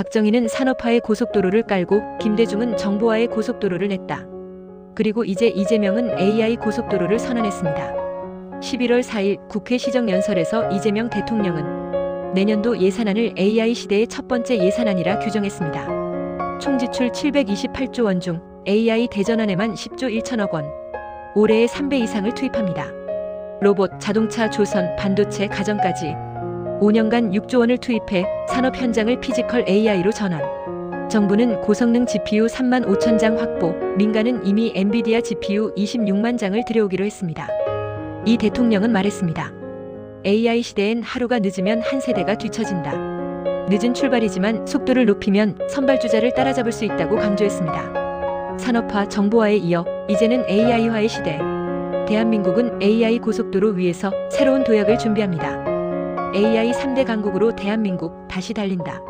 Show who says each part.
Speaker 1: 박정희는 산업화의 고속도로를 깔고 김대중은 정보화의 고속도로를 냈다. 그리고 이제 이재명은 AI 고속도로를 선언했습니다. 11월 4일 국회 시정연설에서 이재명 대통령은 내년도 예산안을 AI 시대의 첫 번째 예산안이라 규정했습니다. 총 지출 728조 원 중 AI 대전환에만 10조 1천억 원, 올해의 3배 이상을 투입합니다. 로봇, 자동차, 조선, 반도체, 가전까지 5년간 6조 원을 투입해 산업 현장을 피지컬 AI로 전환. 정부는 고성능 GPU 3만 5천 장 확보, 민간은 이미 엔비디아 GPU 26만 장을 들여오기로 했습니다. 이 대통령은 말했습니다. AI 시대엔 하루가 늦으면 한 세대가 뒤처진다. 늦은 출발이지만 속도를 높이면 선발주자를 따라잡을 수 있다고 강조했습니다. 산업화, 정보화에 이어 이제는 AI화의 시대. 대한민국은 AI 고속도로 위에서 새로운 도약을 준비합니다. AI 3대 강국으로 대한민국 다시 달린다.